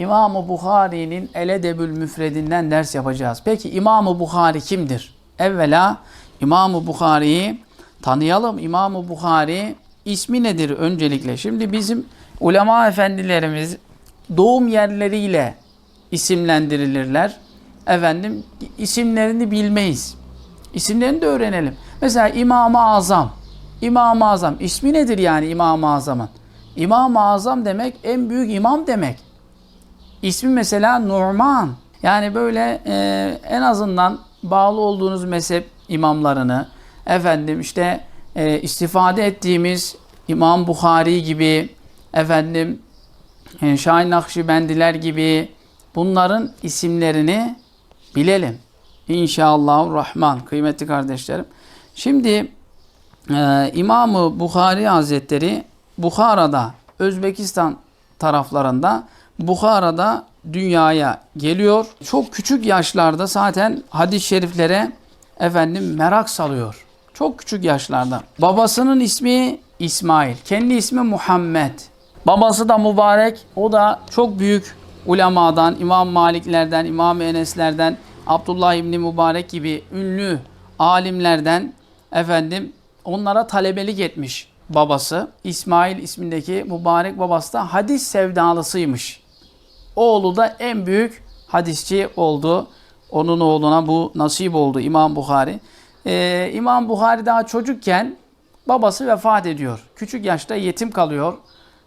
İmam-ı Bukhari'nin Eledebül Müfredinden ders yapacağız. Peki İmam-ı Bukhari kimdir? Evvela İmam-ı Bukhari'yi tanıyalım. İmam-ı Bukhari ismi nedir öncelikle? Şimdi bizim ulema efendilerimiz doğum yerleriyle isimlendirilirler. Efendim isimlerini bilmeyiz. İsimlerini de öğrenelim. Mesela İmam-ı Azam. İmam-ı Azam. İsmi nedir yani İmam-ı Azam'ın? İmam-ı Azam demek en büyük imam demek. İsmi mesela Numan. Yani böyle e, en azından bağlı olduğunuz mezhep imamlarını, efendim işte e, istifade ettiğimiz İmam Bukhari gibi, efendim e, Şahin Nakşibendiler gibi bunların isimlerini bilelim. İnşallah Rahman kıymetli kardeşlerim. Şimdi e, İmam-ı Bukhari Hazretleri Bukhara'da, Özbekistan taraflarında Bukhara'da dünyaya geliyor. Çok küçük yaşlarda zaten hadis-i şeriflere efendim merak salıyor. Çok küçük yaşlarda. Babasının ismi İsmail. Kendi ismi Muhammed. Babası da mübarek. O da çok büyük ulemadan, İmam Maliklerden, İmam Eneslerden, Abdullah İbni Mübarek gibi ünlü alimlerden efendim onlara talebelik etmiş babası. İsmail ismindeki mübarek babası da hadis sevdalısıymış. Oğlu da en büyük hadisçi oldu. Onun oğluna bu nasip oldu İmam Bukhari. Ee, İmam Bukhari daha çocukken babası vefat ediyor. Küçük yaşta yetim kalıyor.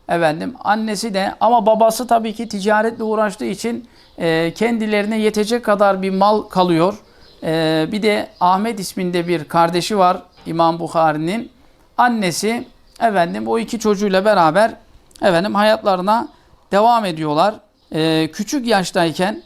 Efendim annesi de ama babası tabii ki ticaretle uğraştığı için e, kendilerine yetecek kadar bir mal kalıyor. E, bir de Ahmet isminde bir kardeşi var İmam Bukhari'nin. Annesi efendim o iki çocuğuyla beraber efendim hayatlarına devam ediyorlar. E, küçük yaştayken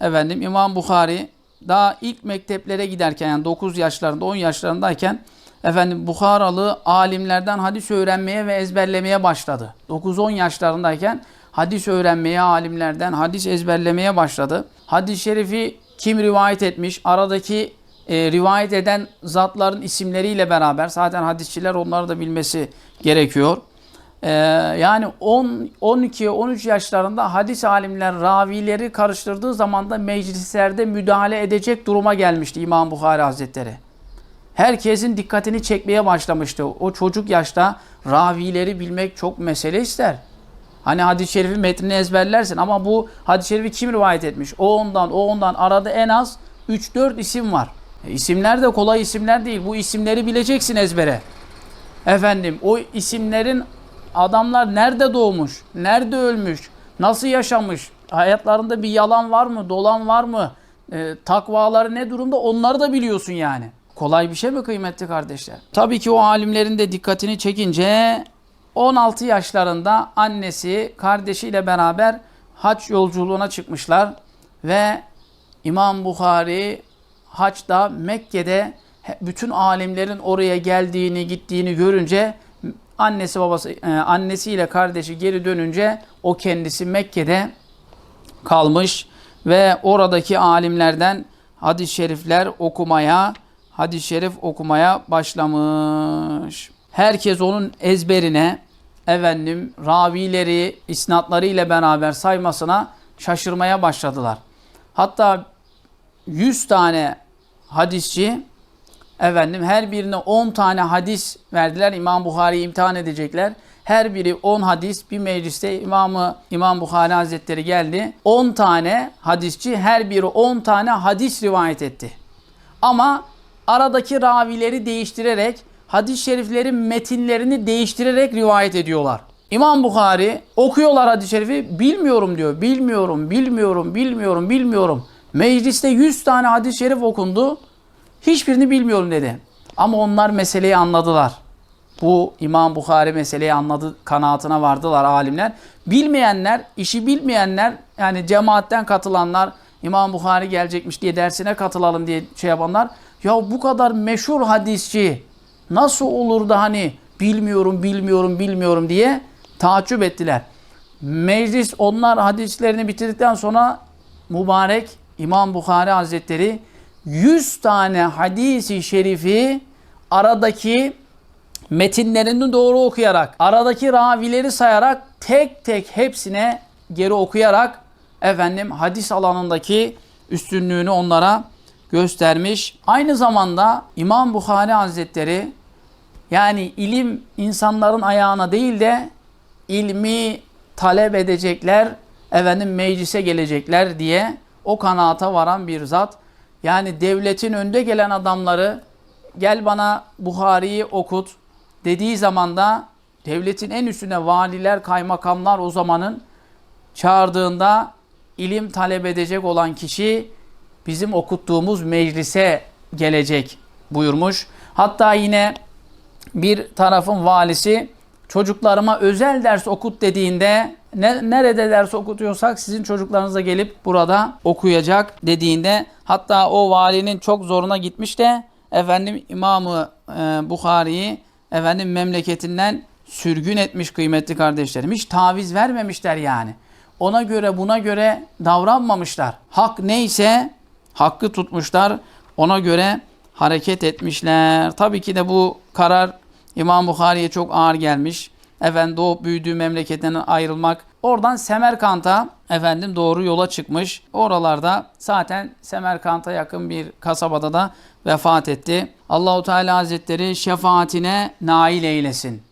efendim İmam Bukhari daha ilk mekteplere giderken yani 9 yaşlarında 10 yaşlarındayken efendim Bukharalı alimlerden hadis öğrenmeye ve ezberlemeye başladı. 9-10 yaşlarındayken hadis öğrenmeye, alimlerden hadis ezberlemeye başladı. Hadis-i şerifi kim rivayet etmiş, aradaki e, rivayet eden zatların isimleriyle beraber zaten hadisçiler onları da bilmesi gerekiyor. E, yani 10, 12, 13 yaşlarında hadis alimler ravileri karıştırdığı zaman da meclislerde müdahale edecek duruma gelmişti İmam Bukhari Hazretleri herkesin dikkatini çekmeye başlamıştı. O çocuk yaşta ravileri bilmek çok mesele ister. Hani hadis-i şerifin metnini ezberlersin ama bu hadis-i şerifi kim rivayet etmiş? O ondan, o ondan arada en az 3-4 isim var. E, isimler de kolay isimler değil. Bu isimleri bileceksin ezbere. Efendim o isimlerin adamlar nerede doğmuş, nerede ölmüş, nasıl yaşamış, hayatlarında bir yalan var mı, dolan var mı, e, takvaları ne durumda onları da biliyorsun yani. Kolay bir şey mi kıymetli kardeşler? Tabii ki o alimlerin de dikkatini çekince 16 yaşlarında annesi kardeşiyle beraber haç yolculuğuna çıkmışlar ve İmam Bukhari haçta Mekke'de bütün alimlerin oraya geldiğini gittiğini görünce annesi babası e, annesiyle kardeşi geri dönünce o kendisi Mekke'de kalmış ve oradaki alimlerden hadis-i şerifler okumaya hadis-i şerif okumaya başlamış. Herkes onun ezberine efendim ravileri, isnatları ile beraber saymasına şaşırmaya başladılar. Hatta 100 tane hadisçi efendim her birine 10 tane hadis verdiler. İmam Bukhari'yi imtihan edecekler. Her biri 10 hadis bir mecliste İmamı İmam Bukhari Hazretleri geldi. 10 tane hadisçi her biri 10 tane hadis rivayet etti. Ama aradaki ravileri değiştirerek, hadis-i şeriflerin metinlerini değiştirerek rivayet ediyorlar. İmam Bukhari okuyorlar hadis-i şerifi, bilmiyorum diyor. Bilmiyorum, bilmiyorum, bilmiyorum, bilmiyorum. Mecliste 100 tane hadis-i şerif okundu. Hiçbirini bilmiyorum dedi. Ama onlar meseleyi anladılar. Bu İmam Bukhari meseleyi anladı, kanaatine vardılar alimler. Bilmeyenler, işi bilmeyenler, yani cemaatten katılanlar, İmam Bukhari gelecekmiş diye dersine katılalım diye şey yapanlar, ya bu kadar meşhur hadisçi nasıl olur da hani bilmiyorum, bilmiyorum, bilmiyorum diye taaccüp ettiler. Meclis onlar hadislerini bitirdikten sonra mübarek İmam Bukhari Hazretleri 100 tane hadisi şerifi aradaki metinlerini doğru okuyarak, aradaki ravileri sayarak tek tek hepsine geri okuyarak efendim hadis alanındaki üstünlüğünü onlara göstermiş. Aynı zamanda İmam Bukhari Hazretleri yani ilim insanların ayağına değil de ilmi talep edecekler, efendim meclise gelecekler diye o kanaata varan bir zat. Yani devletin önde gelen adamları gel bana Buhari'yi okut dediği zaman da devletin en üstüne valiler, kaymakamlar o zamanın çağırdığında ilim talep edecek olan kişi bizim okuttuğumuz meclise gelecek buyurmuş. Hatta yine bir tarafın valisi çocuklarıma özel ders okut dediğinde ne, nerede ders okutuyorsak sizin çocuklarınız da gelip burada okuyacak dediğinde hatta o valinin çok zoruna gitmiş de efendim İmamı e, Bukhari'yi efendim memleketinden sürgün etmiş kıymetli kardeşlerim. Hiç taviz vermemişler yani. Ona göre buna göre davranmamışlar. Hak neyse hakkı tutmuşlar. Ona göre hareket etmişler. Tabii ki de bu karar İmam Bukhari'ye çok ağır gelmiş. Efendim doğup büyüdüğü memleketinden ayrılmak. Oradan Semerkant'a efendim doğru yola çıkmış. Oralarda zaten Semerkant'a yakın bir kasabada da vefat etti. Allahu Teala Hazretleri şefaatine nail eylesin.